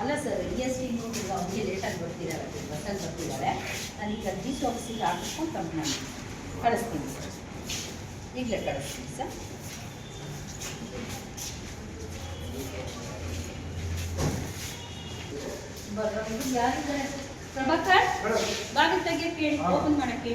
ಅಲ್ಲಿ ಬರ್ತಿದ್ದಾರೆ ಬಸ್ಸಲ್ಲಿ ಬರ್ತಿದ್ದಾರೆ. ನಾನು ಈಗ ಸಿ ಆಫೀಸಿಗೆ ಹಾಕಿಸ್ಕೊಂಡು ಕಂಪ್ಲೇಂಟ್ ಕಳಿಸ್ತೀನಿ ಸರ್ ಈಗಲೇ ಕಳಿಸ್ತೀನಿ ಸರ್ ಬರ್ರಿ ಯಾರಿದ್ದಾರೆ ಪ್ರಭಾಕರ್ ಬಾಗಿಲು ತೆಗಿಯಕ್ಕೆ ಕೇಳಿ ಓಪನ್ ಮಾಡಕ್ಕೆ.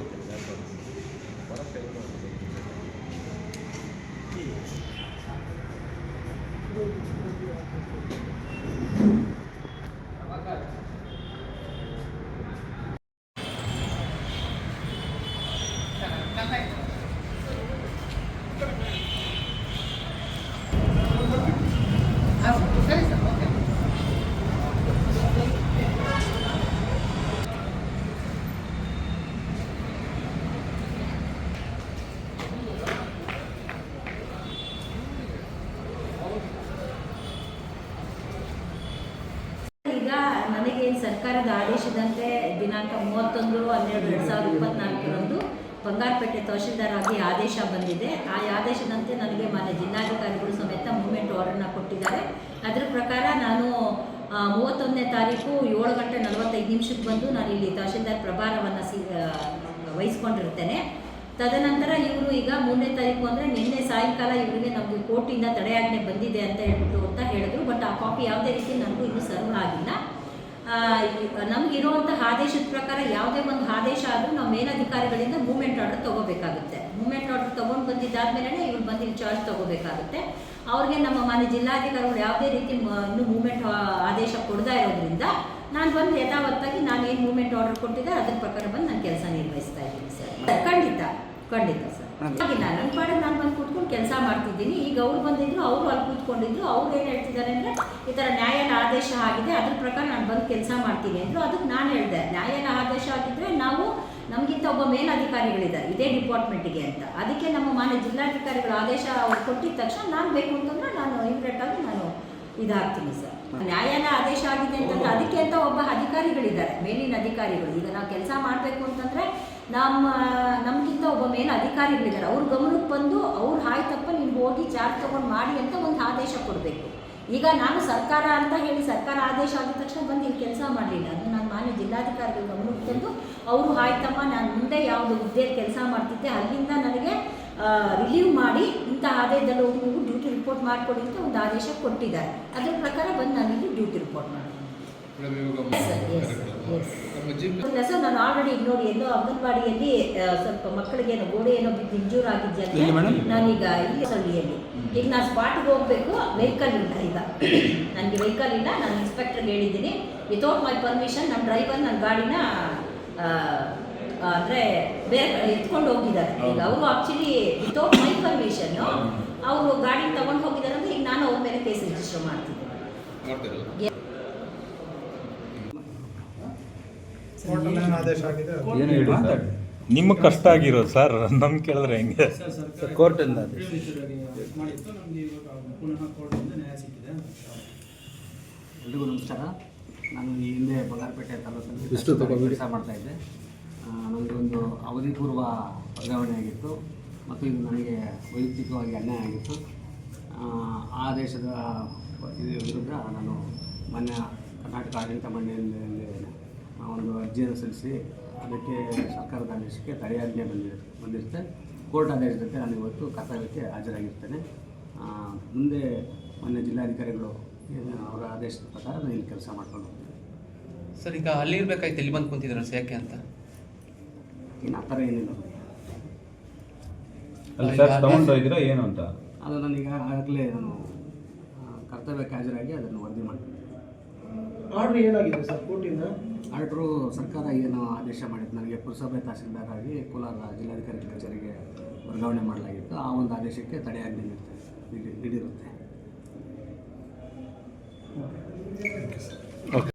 ಈಗ ನನಗೆ ಸರ್ಕಾರದ ಆದೇಶದಂತೆ ದಿನಾಂಕ ಮೂವತ್ತೊಂದು, ಹನ್ನೆರಡು, ಎರಡು ಸಾವಿರದ ಇಪ್ಪತ್ನಾಲ್ಕರಂದು ಬಂಗಾರಪೇಟೆ ತಹಶೀಲ್ದಾರ್ ಆಗಿ ಆದೇಶ ಬಂದಿದೆ. ಆ ಆದೇಶದಂತೆ ನನಗೆ ಮಾನ್ಯ ಜಿಲ್ಲಾಧಿಕಾರಿಗಳು ಸಮೇತ ಮೂವ್ಮೆಂಟ್ ಆರ್ಡರ್ನ ಕೊಟ್ಟಿದ್ದಾರೆ. ಅದರ ಪ್ರಕಾರ ನಾನು ಮೂವತ್ತೊಂದನೇ ತಾರೀಕು ಏಳು ಗಂಟೆ ನಲವತ್ತೈದು ನಿಮಿಷಕ್ಕೆ ಬಂದು ನಾನು ಇಲ್ಲಿ ತಹಶೀಲ್ದಾರ್ ಪ್ರಭಾರವನ್ನು ಸಿ ವಹಿಸ್ಕೊಂಡಿರ್ತೇನೆ ತದನಂತರ ಇವರು ಈಗ ಮೂರನೇ ತಾರೀಕು ಅಂದರೆ ನಿನ್ನೆ ಸಾಯಂಕಾಲ ಇವರಿಗೆ ನಮಗೆ ಕೋರ್ಟಿಂದ ತಡೆಯಾಜ್ಞೆ ಬಂದಿದೆ ಅಂತ ಹೇಳ್ಬಿಟ್ಟು ಅಂತ ಹೇಳಿದ್ರು. ಬಟ್ ಆ ಕಾಪಿ ಯಾವುದೇ ರೀತಿ ನನಗೂ ಇನ್ನೂ ಸರ್ವ್ ಆಗಿಲ್ಲ. ನಮಗಿರುವಂತಹ ಆದೇಶದ ಪ್ರಕಾರ ಯಾವುದೇ ಒಂದು ಆದೇಶ ಆದರೂ ನಾವು ಮೇಲಧಿಕಾರಿಗಳಿಂದ ಮೂವ್ಮೆಂಟ್ ಆರ್ಡರ್ ತಗೋಬೇಕಾಗುತ್ತೆ. ಮೂವ್ಮೆಂಟ್ ಆರ್ಡರ್ ತೊಗೊಂಡು ಬಂದಿದ್ದಾದ್ಮೇಲೆ ಇವ್ರು ಬಂದು ಇಲ್ಲಿ ಚಾರ್ಜ್ ತಗೋಬೇಕಾಗುತ್ತೆ. ಅವ್ರಿಗೆ ನಮ್ಮ ಮಾನ್ಯ ಜಿಲ್ಲಾಧಿಕಾರಿಗಳು ಯಾವುದೇ ರೀತಿ ಇನ್ನು ಮೂವ್ಮೆಂಟ್ ಆದೇಶ ಕೊಡ್ತಾ ಇರೋದ್ರಿಂದ ನಾನು ಬಂದು ಯಥಾವತ್ತಾಗಿ ನಾನು ಏನು ಮೂವ್ಮೆಂಟ್ ಆರ್ಡರ್ ಕೊಟ್ಟಿದ್ದೆ ಅದ್ರ ಪ್ರಕಾರ ಬಂದು ನಾನು ಕೆಲಸ ನಿರ್ವಹಿಸ್ತಾ ಇದ್ದೀನಿ ಸರ್. ಖಂಡಿತ ಖಂಡಿತ ಸರ್. ಹಾಗಿಲ್ಲ ನನ್ನ ಪಾಡಿಗೆ ನಾನು ಬಂದು ಕೂತ್ಕೊಂಡು ಕೆಲಸ ಮಾಡ್ತಿದ್ದೀನಿ. ಈಗ ಅವ್ರು ಬಂದಿದ್ರು, ಅವರು ಅಲ್ಲಿ ಕೂತ್ಕೊಂಡಿದ್ರು. ಅವ್ರು ಏನು ಹೇಳ್ತಿದ್ದಾರೆ ಅಂದರೆ, ಈ ಥರ ನ್ಯಾಯಾಲಯ ಆದೇಶ ಆಗಿದೆ, ಅದ್ರ ಪ್ರಕಾರ ನಾನು ಬಂದು ಕೆಲಸ ಮಾಡ್ತೀನಿ ಅಂದರು. ಅದಕ್ಕೆ ನಾನು ಹೇಳಿದೆ ನ್ಯಾಯಾಲಯ ಆದೇಶ ಆಗಿದ್ದರೆ ನಾವು, ನಮಗಿಂತ ಒಬ್ಬ ಮೇಲಾಧಿಕಾರಿಗಳಿದ್ದಾರೆ, ಇದೇ ಡಿಪಾರ್ಟ್ಮೆಂಟಿಗೆ ಅಂತ. ಅದಕ್ಕೆ ನಮ್ಮ ಮಾನ್ಯ ಜಿಲ್ಲಾಧಿಕಾರಿಗಳು ಆದೇಶ ಅವ್ರು ಕೊಟ್ಟಿದ ತಕ್ಷಣ ನಾನು ಬೇಕು ಅಂತಂದ್ರೆ ನಾನು ಇಮ್ರೆಟ್ ಆಗಿ ನಾನು ಇದಾಗ್ತೀನಿ ಸರ್. ನ್ಯಾಯಾಲಯ ಆದೇಶ ಆಗಿದೆ ಅಂತಂದ್ರೆ ಅದಕ್ಕೆ ಅಂತ ಒಬ್ಬ ಅಧಿಕಾರಿಗಳಿದ್ದಾರೆ, ಮೇಲಿನ ಅಧಿಕಾರಿಗಳು. ಈಗ ನಾವು ಕೆಲಸ ಮಾಡಬೇಕು ಅಂತಂದ್ರೆ ನಮ್ಮ, ನಮಗಿಂತ ಒಬ್ಬ ಮೇನ್ ಅಧಿಕಾರಿಗಳಿದ್ದಾರೆ ಅವ್ರ ಗಮನಕ್ಕೆ ಬಂದು ಅವ್ರು ಹೋಗಿ ಚಾರ್ಜ್ ತೊಗೊಂಡು ಮಾಡಿ ಅಂತ ಒಂದು ಆದೇಶ ಕೊಡಬೇಕು. ಈಗ ನಾನು ಸರ್ಕಾರ ಅಂತ ಹೇಳಿ ಸರ್ಕಾರ ಆದೇಶ ಆದ ತಕ್ಷಣ ಬಂದು ಇಲ್ಲಿ ಕೆಲಸ ಮಾಡಲಿಲ್ಲ. ಅದು ನಾನು ಮಾನ್ಯ ಜಿಲ್ಲಾಧಿಕಾರಿಗಳು ಗಮನಕ್ಕೆ ತಂದು ಅವರು ಆಯ್ತಮ್ಮ ನಾನು ಮುಂದೆ ಯಾವುದು ಹುದ್ದೆ ಕೆಲಸ ಮಾಡ್ತಿದ್ದೆ ಅಲ್ಲಿಂದ ನನಗೆ ರಿಲೀವ್ ಮಾಡಿ ಇಂಥ ಆದಾಯದಲ್ಲಿ ಹೋಗಿ ನೀವು ಡ್ಯೂಟಿ ರಿಪೋರ್ಟ್ ಮಾಡಿಕೊಡಿ ಅಂತ ಒಂದು ಆದೇಶ ಕೊಟ್ಟಿದ್ದಾರೆ. ಅದರ ಪ್ರಕಾರ ಬಂದು ನಾನು ಇಲ್ಲಿ ಡ್ಯೂಟಿ ರಿಪೋರ್ಟ್ ಮಾಡಿ ಸರ್ ಎಸ್ ಸರ್ ನಾನು ಆಲ್ರೆಡಿ ಈಗ ನೋಡಿ ಎಲ್ಲೋ ಅಂಗನವಾಡಿಯಲ್ಲಿ ಸ್ವಲ್ಪ ಮಕ್ಕಳಿಗೆ ಏನೋ ಗೋಡೆ ಏನೋ ಬಿದ್ದು ಇಂಜೂರ್? ನಾನೀಗ ಇಲ್ಲಿ ಸಳ್ಳಿಯಲ್ಲಿ ಈಗ ನಾನು ಸ್ಪಾಟ್ಗೆ ಹೋಗಬೇಕು ವೆಹಿಕಲ್ ಇಲ್ಲ ಈಗ. ನನಗೆ ವೆಹಿಕಲ್ ಇಲ್ಲ ನಾನು ಇನ್ಸ್ಪೆಕ್ಟರ್ಗೆ ಹೇಳಿದ್ದೀನಿ ವಿತೌಟ್ ಮೈ ಪರ್ಮಿಷನ್ ನಮ್ಮ ಡ್ರೈವರ್ ನನ್ನ ಗಾಡಿನ ಅಂದ್ರೆ ಬೇರೆ ಎತ್ಕೊಂಡು ಹೋಗಿದ್ದಾರೆ. ಈಗ ಅವರು ಆ್ಯಕ್ಚುಲಿ ವಿತೌಟ್ ಮೈ ಪರ್ಮಿಷನ್ ಅವರು ಗಾಡಿ ತಗೊಂಡು ಹೋಗಿದ್ದಾರೆ ಅಂದ್ರೆ ಈಗ ನಾನು ಅವ್ರ ಮೇಲೆ ಕೇಸ್ ರಿಜಿಸ್ಟರ್ ಮಾಡ್ತಿದ್ದೀನಿ ಏನು ಹೇಳಿ ಸರ್ ನಿಮಗೆ ಕಷ್ಟ ಆಗಿರೋದು ಸರ್ ನಮ್ ಕೇಳಿದ್ರೆ ಹೆಂಗೆ ಸರ್ ಕೋರ್ಟಿಂದ ಆದೇಶ. ಮಾಡಿತ್ತು ನಮಗೆ ಇವಾಗ ಪುನಃ ಕೋರ್ಟಿಂದ ನ್ಯಾಯ ಸಿಕ್ಕಿದೆ ಎಲ್ರಿಗೂ ನಮಸ್ಕಾರ ನಾನು ಈ ಹಿಂದೆ ಬಂಗಾರಪೇಟೆ ತಾಲೂಕಲ್ಲಿ ತಾಲೂಕಿನಲ್ಲಿ. ಕೆಲಸ ಮಾಡ್ತಾ ಇದ್ದೆ ನನಗೆ ಒಂದು ಅವಧಿ ಪೂರ್ವ ವರ್ಗಾವಣೆ ಆಗಿತ್ತು ಮತ್ತು ಇದು ನನಗೆ ವೈಯಕ್ತಿಕವಾಗಿ ಅನ್ಯಾಯ ಆಗಿತ್ತು ಆ, ದೇಶದ ಇದು ವಿರುದ್ಧ ನಾನು ಮೊನ್ನೆ ಕರ್ನಾಟಕ ಆಡಳಿತ ಮಂಡಳಿಯಲ್ಲಿ ಒಂದು ಅರ್ಜಿಯನ್ನು ಸಲ್ಲಿಸಿ ಅದಕ್ಕೆ ಸರ್ಕಾರದ ಆದೇಶಕ್ಕೆ ತಡೆಯಾಜ್ಞೆ ಬಂದಿದೆ ಬಂದಿರುತ್ತೆ. ಕೋರ್ಟ್ ಆದೇಶದಂತೆ ನಾನು ಇವತ್ತು ಕರ್ತವ್ಯಕ್ಕೆ ಹಾಜರಾಗಿರ್ತೇನೆ. ಮುಂದೆ ಮೊನ್ನೆ ಜಿಲ್ಲಾಧಿಕಾರಿಗಳು ಏನು ಅವರ ಆದೇಶದ ಪ್ರಕಾರ ನಾನು ಇಲ್ಲಿ ಕೆಲಸ ಮಾಡ್ಕೊಂಡು ಹೋಗ್ತೀನಿ. ಸರ್ ಈಗ ಅಲ್ಲಿ ಇರ್ಬೇಕಾಯ್ತು ಇಲ್ಲಿ ಬಂದು ಕುಂತಿದ್ರು ಸರ್ ಯಾಕೆ ಅಂತ? ಇನ್ನು ಆ ಥರ ಏನಿಲ್ಲ ಅಲ್ಲಿ ಸರ್ ಏನು ಅಂತ? ಅದು ನನಗೆ ಆಗಲೇ ನಾನು ಕರ್ತವ್ಯಕ್ಕೆ ಹಾಜರಾಗಿ ಅದನ್ನು ವರದಿ ಮಾಡ್ತೀನಿ. ಆರ್ಡರ್ ಏನಾಗಿದೆ ಸರ್ ಕೋರ್ಟಿಂದ? ಆರ್ಡ್ರು ಸರ್ಕಾರ ಏನು ಆದೇಶ ಮಾಡಿತ್ತು. ನನಗೆ ಪುರಸಭೆ ತಹಸೀಲ್ದಾರ್ ಆಗಿ ಕೋಲಾರ ಜಿಲ್ಲಾಧಿಕಾರಿ ಕಚೇರಿಗೆ ವರ್ಗಾವಣೆ ಮಾಡಲಾಗಿತ್ತು. ಆ ಒಂದು ಆದೇಶಕ್ಕೆ ತಡೆಯಾಗಿ ನೀಡಿರುತ್ತೆ. ಓಕೆ